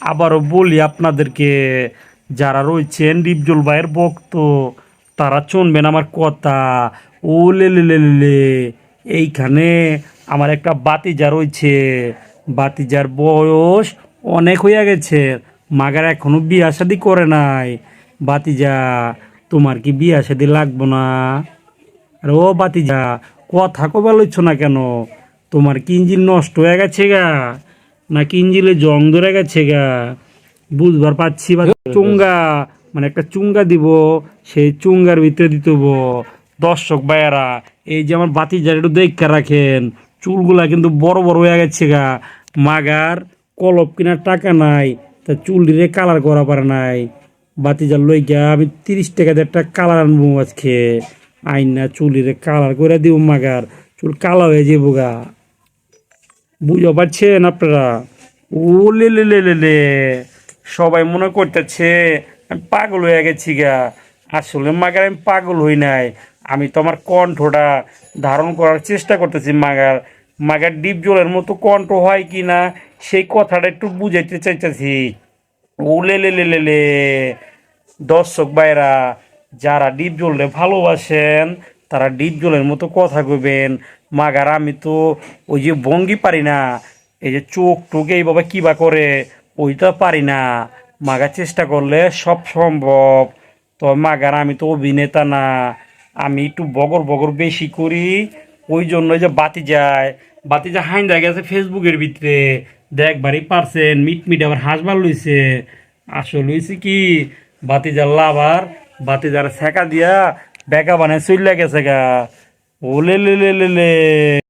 আবারও বলি আপনাদেরকে, যারা রয়েছেন ডিপজল ভাইয়ের ভক্ত, তারা চনবেন আমার কথা। ও লে লে। এইখানে আমার একটা বাতিজা রয়েছে। বাতিজার বয়স অনেক হইয়া গেছে, মাগার এখনও বিয়া শাদি করে নাই। বাতিজা, তোমার কি বিয়া শাদি লাগবো না? আরে ও বাতিজা, কথা কবার লইছ না কেন? তোমার কি ইঞ্জিন নষ্ট হয়ে গেছে গা? নাকি ইঞ্জিনে জং ধরে গেছে গা। বুঝবার পাচ্ছি বা চুঙ্গা। মানে একটা চুঙ্গা দিব সেই চুঙ্গার ভিতরে দিতে দর্শক ভাইয়ারা এই যে আমার বাতিজার একটু দেখে রাখেন চুলগুলা কিন্তু বড় বড় হয়ে গেছে গা। মাগার কলপ কেনার টাকা নাই তা চুল দিয়ে কালার করা পারে নাই। বাতিজার লই গিয়া আমি তিরিশ টাকা দিয়ে একটা কালার আনব আজকে। আইনা চুলিরে কালার করে দিব মাগার চুল কালা হয়ে যাব গা। বুঝতে পারছেন আপনারা? ও লে লে লে লে। সবাই মনে করতেছে আমি পাগল হয়ে গেছি গা। আসলে মাগার আমি পাগল হই নাই। আমি তো আমার কণ্ঠটা ধারণ করার চেষ্টা করতেছি মাগার। মাগার ডিপ জলের মতো কণ্ঠ হয় কি না, সেই কথাটা একটু বুঝাইতে চাইতেছি। ও লে লে লে লে লে। দর্শক ভাইরা, যারা ডিপ জলরে ভালোবাসেন, তারা ডিপ জলের মতো কথা কইবেন। মাগার আমি তো ওই যে ভঙ্গি পারি না। এই যে চোখ টোক এইভাবে কিবা করে ওইটা পারি না। মাগার চেষ্টা করলে সব সম্ভব। তো মাগার আমি তো অভিনেতা না। আমি একটু বগর বগর বেশি করি। ওই জন্য যে বাতি যায় বাতি যা হাইন্দা গেছে ফেসবুকের ভিতরে। দেখবারই পারছেন মিট মিট আবার হাসবার লইছে। আসল হয়েছে কি? বাতি যার লাভার বাতি যার ছেঁকা দিয়া বেকা বানায় চইলা গেছে গা। ও লে লে লে লে লে